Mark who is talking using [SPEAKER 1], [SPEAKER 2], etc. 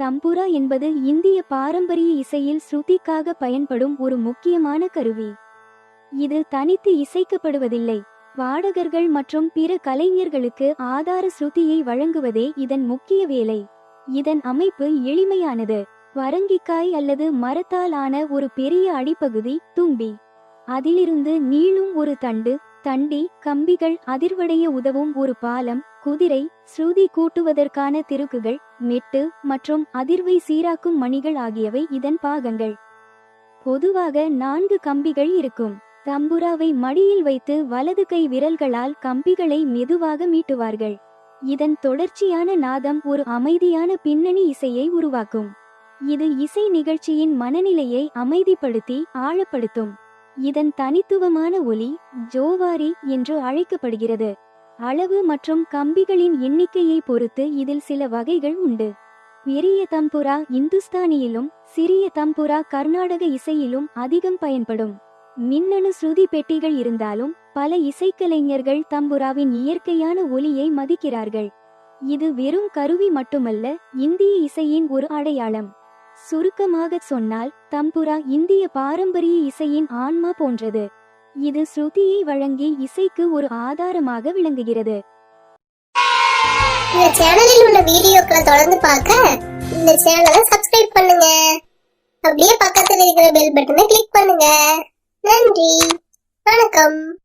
[SPEAKER 1] தம்புரா என்பது இந்திய பாரம்பரிய இசையில் ஸ்ருதிக்காக பயன்படும் ஒரு முக்கியமான கருவி. இது தனித்து இசைக்கப்படுவதில்லை. பாடகர்கள் மற்றும் பிற கலைஞர்களுக்கு ஆதார ஸ்ருதியை வழங்குவதே இதன் முக்கிய வேலை. இதன் அமைப்பு எளிமையானது. வரங்கிக்காய் அல்லது மரத்தால் ஆன ஒரு பெரிய அடிப்பகுதி தும்பி. அதிலிருந்து நீளும் ஒரு தண்டு தண்டி கம்பிகள் அதிர்வடைய உதவும் ஒரு பாலம் குதிரை ஸ்ருதி கூட்டுவதற்கான திருக்குகள் மெட்டு மற்றும் அதிர்வை சீராக்கும் மணிகள் ஆகியவை இதன் பாகங்கள். பொதுவாக நான்கு கம்பிகள் இருக்கும். தம்புராவை மடியில் வைத்து வலது கை விரல்களால் கம்பிகளை மெதுவாக மீட்டுவார்கள். இதன் தொடர்ச்சியான நாதம் ஒரு அமைதியான பின்னணி இசையை உருவாக்கும். இது இசை நிகழ்ச்சியின் மனநிலையை அமைதிப்படுத்தி ஆழப்படுத்தும். இதன் தனித்துவமான ஒலி ஜோவாரி என்று அழைக்கப்படுகிறது. அளவு மற்றும் கம்பிகளின் எண்ணிக்கையை பொறுத்து இதில் சில வகைகள் உண்டு. பெரிய தம்புரா இந்துஸ்தானியிலும் சிறிய தம்புரா கர்நாடக இசையிலும் அதிகம் பயன்படும். மின்னணு ஸ்ருதி பெட்டிகள் இருந்தாலும் பல இசைக்கலைஞர்கள் தம்புராவின் இயற்கையான ஒலியை மதிக்கிறார்கள். இது வெறும் கருவி மட்டுமல்ல இந்திய இசையின் ஒரு அடையாளம். சுருக்கமாக சொன்னால் தம்புரா இந்திய பாரம்பரிய இசையின் ஆன்மா போன்றது. இது ஸ்ருதியை வழங்கி இசைக்கு ஒரு ஆதாரமாக விளங்குகிறது.
[SPEAKER 2] இந்த சேனலில் உள்ள வீடியோக்களை தொடர்ந்து பார்க்க இந்த சேனலை சப்ஸ்கிரைப் பண்ணுங்க. அப்படியே பக்கத்துல இருக்கிற பெல் பட்டனை கிளிக் பண்ணுங்க. நன்றி. வணக்கம்.